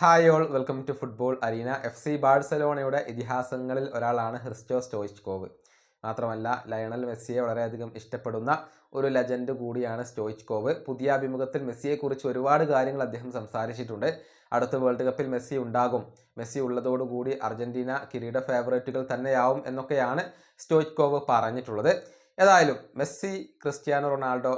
Hi all welcome to football arena F C ബാഴ്സലോണയുടെ ഇതിഹാസങ്ങളിൽ ഒരാളാണ് ഹ്രിസ്റ്റോ സ്റ്റോയിച്ച്കോവ്. മാത്രമല്ല ലയണൽ മെസ്സിയെ വളരെയധികം ഇഷ്ടപ്പെടുന്ന ഒരു ലെജൻഡ് കൂടിയാണ് സ്റ്റോയിച്ച്കോവ്. പുതിയ അഭിമുഖത്തിൽ മെസ്സിയെക്കുറിച്ച് ഒരുപാട് കാര്യങ്ങൾ അദ്ദേഹം സംസാരിച്ചിട്ടുണ്ട്. അടുത്ത വേൾഡ് കപ്പിൽ മെസ്സി ഉണ്ടാകും. മെസ്സി ഉള്ളതോടുകൂടി അർജന്റീന കിരീട ഫേവറേറ്റുകൾ തന്നെയാവും എന്നൊക്കെയാണ് സ്റ്റോയിച്ച്കോവ് പറഞ്ഞിട്ടുള്ളത്. ഏതായാലും മെസ്സി ക്രിസ്ത്യാനോ റൊണാൾഡോ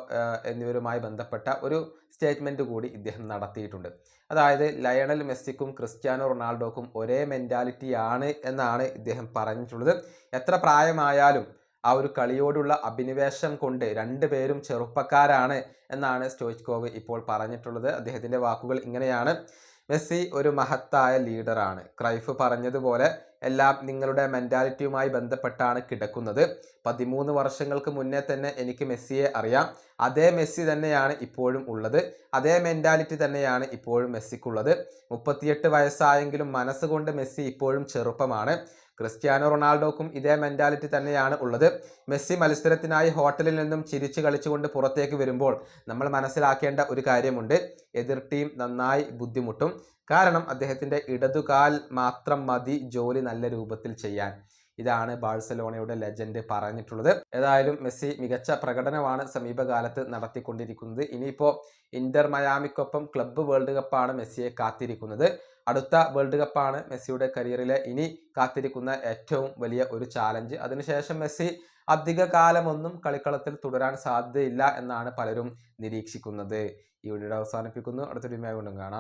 എന്നിവരുമായി ബന്ധപ്പെട്ട ഒരു സ്റ്റേറ്റ്മെന്റ് കൂടി ഇദ്ദേഹം നടത്തിയിട്ടുണ്ട്. അതായത് ലയണൽ മെസ്സിക്കും ക്രിസ്ത്യാനോ റൊണാൾഡോക്കും ഒരേ മെന്റാലിറ്റിയാണ് എന്നാണ് ഇദ്ദേഹം പറഞ്ഞിട്ടുള്ളത്. എത്ര പ്രായമായാലും ആ ഒരു കളിയോടുള്ള അഭിനിവേശം കൊണ്ട് രണ്ടുപേരും ചെറുപ്പക്കാരാണ് എന്നാണ് സ്റ്റോയ്ക്കോവ് ഇപ്പോൾ പറഞ്ഞിട്ടുള്ളത്. അദ്ദേഹത്തിന്റെ വാക്കുകൾ ഇങ്ങനെയാണ്. മെസ്സി ഒരു മഹത്തായ ലീഡറാണ്. ക്രൈഫ് പറഞ്ഞതുപോലെ എല്ലാം നിങ്ങളുടെ മെന്റാലിറ്റിയുമായി ബന്ധപ്പെട്ടാണ് കിടക്കുന്നത്. പതിമൂന്ന് വർഷങ്ങൾക്ക് മുന്നേ തന്നെ എനിക്ക് മെസ്സിയെ അറിയാം. അതേ മെസ്സി തന്നെയാണ് ഇപ്പോഴും ഉള്ളത്. അതേ മെന്റാലിറ്റി തന്നെയാണ് ഇപ്പോഴും മെസ്സിക്കുള്ളത്. മുപ്പത്തിയെട്ട് വയസ്സായെങ്കിലും മനസ്സുകൊണ്ട് മെസ്സി ഇപ്പോഴും ചെറുപ്പമാണ്. ക്രിസ്ത്യാനോ റൊണാൾഡോക്കും ഇതേ മെന്റാലിറ്റി തന്നെയാണ് ഉള്ളത്. മെസ്സി മത്സരത്തിനായി ഹോട്ടലിൽ നിന്നും ചിരിച്ചു കളിച്ചുകൊണ്ട് പുറത്തേക്ക് വരുമ്പോൾ നമ്മൾ മനസ്സിലാക്കേണ്ട ഒരു കാര്യമുണ്ട്. എതിർ ടീം നന്നായി ബുദ്ധിമുട്ടും. കാരണം അദ്ദേഹത്തിന്റെ ഇടതുകാൽ മാത്രം മതി ജോലി നല്ല രൂപത്തിൽ ചെയ്യാൻ. ഇതാണ് ബാഴ്സലോണയുടെ ലെജൻഡ് പറഞ്ഞിട്ടുള്ളത്. ഏതായാലും മെസ്സി മികച്ച പ്രകടനമാണ് സമീപകാലത്ത് നടത്തിക്കൊണ്ടിരിക്കുന്നത്. ഇനിയിപ്പോൾ ഇന്റർ മയാമിക്കൊപ്പം ക്ലബ്ബ് വേൾഡ് കപ്പാണ് മെസ്സിയെ കാത്തിരിക്കുന്നത്. അടുത്ത വേൾഡ് കപ്പാണ് മെസ്സിയുടെ കരിയറിലെ ഇനി കാത്തിരിക്കുന്ന ഏറ്റവും വലിയ ഒരു ചാലഞ്ച്. അതിനുശേഷം മെസ്സി അധിക കാലമൊന്നും കളിക്കളത്തിൽ തുടരാൻ സാധ്യതയില്ല എന്നാണ് പലരും നിരീക്ഷിക്കുന്നത്. ഈ വീഡിയോ അവസാനിപ്പിക്കുന്നു. അടുത്തൊരു കാണാം.